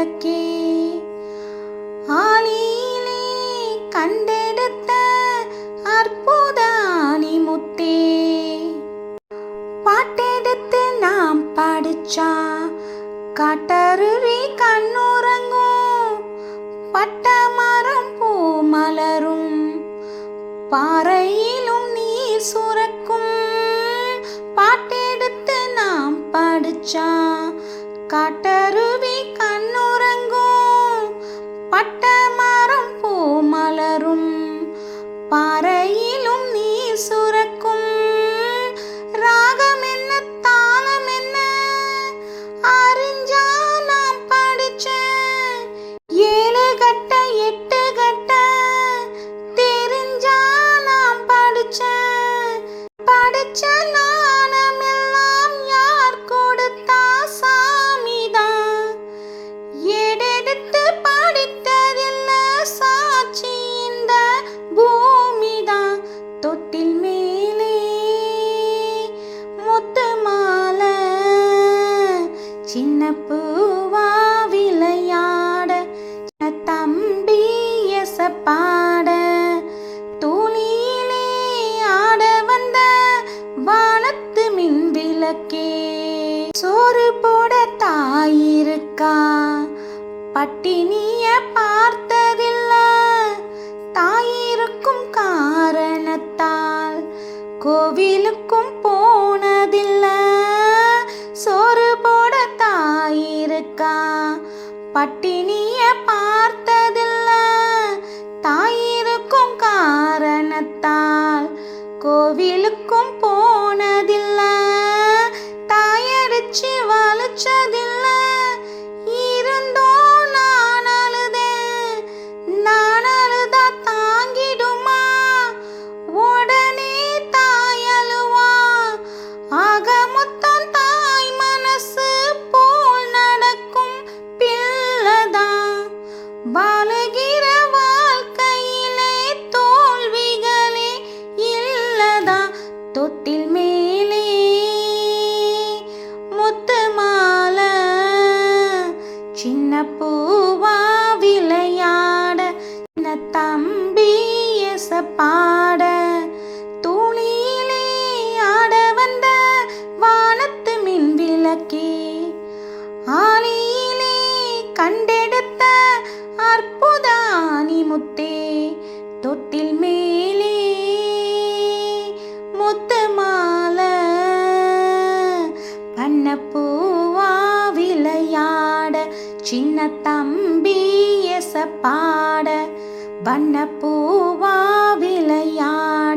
விளக்கே ஆளியிலே கண்டெடுத்த அற்புத முத்தே. பாட்டெடுத்து நாம் படிச்சா காட்டருவி கண்ணுறங்கும் பட்ட மரம் பூ மலரும் பாறையிலும் நீர் சுரக்கும். பாட்டெடுத்து நாம் படிச்சா காட்டருவி பாறையிலும் பூவா விளையாட தம்பி எசப்பாட தூளியிலே ஆட வந்த வானத்து மின் விளக்கே சோறு போட தாயிருக்கா பட்டினிய பார்த்து பட்டினிய பார்த்ததில்ல. தாயிருக்கும் காரணத்தால் கோவிலுக்கும் போ வாழுகிற வாழ்க்கையிலே தோல்விகளே இல்லதா? தொட்டில் மேலே முத்து மாலை. சின்ன பூவா விளையாட சின்ன தம்பி எச பாட மேலே முத்து மாலை பண்ண பூவா விளையாட சின்ன தம்பி எசப்பாட வண்ண பூவா விளையாட